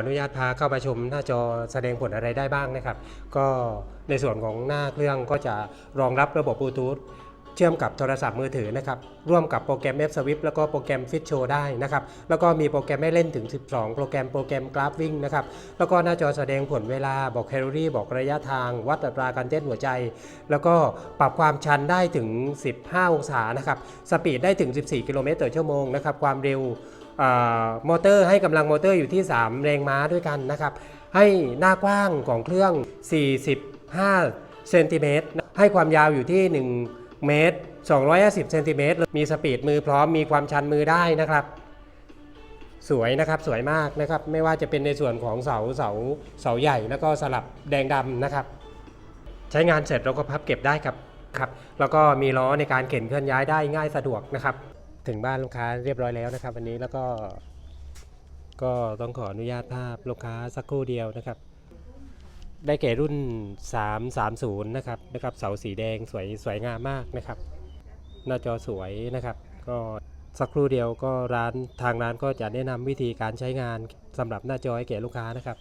อนุญาตพาเข้ามาชมหน้าจอแสดงผลอะไรได้บ้างนะครับ ก็ในส่วนของหน้าเครื่องก็จะรองรับระบบบลูทูธเชื่อมกับโทรศัพท์มือถือนะครับ ร่วมกับโปรแกรม F Swift แล้วก็โปรแกรม Fit Show ได้นะครับ แล้วก็มีโปรแกรมให้เล่นถึง 12 โปรแกรมโปรแกรมกราฟวิ่งนะครับ แล้วก็หน้าจอแสดงผลเวลาบอกแคลอรี่ บอกระยะทาง วัดอัตราการเต้นหัวใจ แล้วก็ปรับความชันได้ถึง 15 องศานะครับ สปีดได้ถึง 14 กิโลเมตรต่อชั่วโมงนะครับ ความเร็ว มอเตอร์ให้กำลังมอเตอร์อยู่ที่ 3 แรงม้าด้วยกันนะครับ ให้หน้ากว้างของเครื่อง 45 เซนติเมตร ให้ความยาวอยู่ที่ 1 เมตร 250 เซนติเมตร มีสปีดมือพร้อม มีความชันมือได้นะครับ สวยนะครับ สวยมากนะครับ ไม่ว่าจะเป็นในส่วนของเสา เสา เสาใหญ่ แล้วก็สลับแดงดำนะครับ ใช้งานเสร็จเราก็พับเก็บได้ครับ ครับ แล้วก็มีล้อในการเข็นเคลื่อนย้ายได้ง่ายสะดวกนะครับ ถึงบ้านลูกค้าเรียบร้อยแล้วนะครับ วันนี้แล้วก็ก็ต้องขออนุญาตภาพลูกค้าสักครู่เดียวนะครับ ได้แก่รุ่น 330 นะครับนะครับเสาสีแดงสวยสวยงามมากนะครับ หน้าจอสวยนะครับ ก็สักครู่เดียวก็ร้านทางร้านก็จะแนะนำวิธีการใช้งานสำหรับหน้าจอให้แก่ลูกค้านะครับ